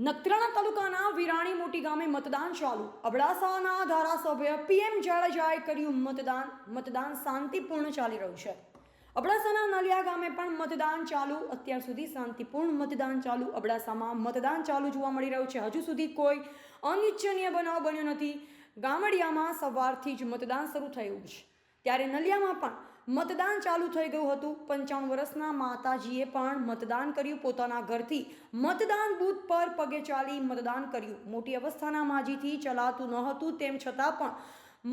નખત્રાણા તાલુકાના વિરાણી મોટી ગામે મતદાન ચાલુ. અબડાસાના ધારાસભ્ય પીએમ જાડેજાએ કર્યું મતદાન. મતદાન શાંતિપૂર્ણ ચાલી રહ્યું છે. અબડાસાના નલિયા ગામે પણ મતદાન ચાલુ. અત્યાર સુધી શાંતિપૂર્ણ મતદાન ચાલુ. અબડાસામાં મતદાન ચાલુ જોવા મળી રહ્યું છે. હજુ સુધી કોઈ અનિચ્છનીય બનાવ બન્યો નથી. ગામડિયામાં સવારથી જ મતદાન શરૂ થયું છે. ત્યારે નલિયામાં પણ મતદાન ચાલુ થઈ ગયું હતું પંચાવન વર્ષના માતાજીએ પણ મતદાન કર્યું પોતાના ઘરથી મતદાન બૂથ પર પગે ચાલી મતદાન કર્યું મોટી અવસ્થાના માજીથી ચલાતું ન હતું તેમ છતાં પણ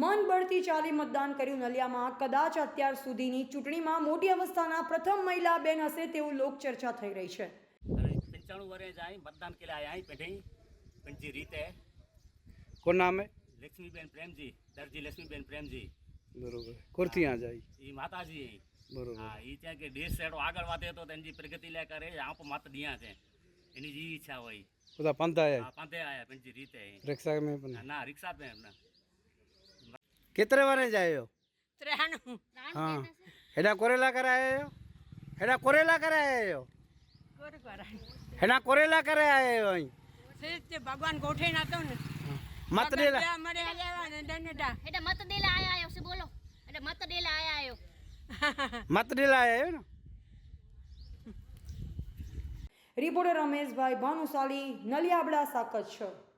મન બળથી ચાલી મતદાન કર્યું નલિયામાં કદાચ અત્યાર સુધીની ચૂંટણીમાં મોટી અવસ્થાના પ્રથમ મહિલા બેન હશે તેવું લોકચર્ચા થઈ રહી છે अरे पंचाणु वर्ष आई मतदान के लिए आया आई पेढ़ी पंची रीत है કોણ નામ હે लक्ष्मीबेन प्रेम जी दर्जी लक्ष्मीबेन प्रेम जी બરોબર. કોરથી આ જાય? એ માતાજી. બરોબર. હા એ ત્યાં કે દેશ સેડો આગળ વાતે તો તેની પ્રગતિ લે કરે આપ માત દિયા છે. એની જે ઈચ્છા હોય. બધા પાંતે આયા? પાંતે આયા પણ જે રીતે રિક્ષા મે પણ? ના રિક્ષા પે એમના. કેતરે વારે જાયો? 93 હા. હેડા કોરેલા કરાયો હેડા કોરેલા કરાયો કોરે કરાય હેડા કોરેલા કરાયો અહીં? ભગવાન ગોઠવી નાખ્યો ને મત દેલા ભગવાન મળે આલ્યા ને દંડડા એટલે મત દેલા આયા આયો છે બોલો? એટલે મત દેલા આયા આયો. મત દેલા આયો ને. રિપોર્ટર રમેશભાઈ ભાનુશાલી નલિયા અબડાસા કચ્છ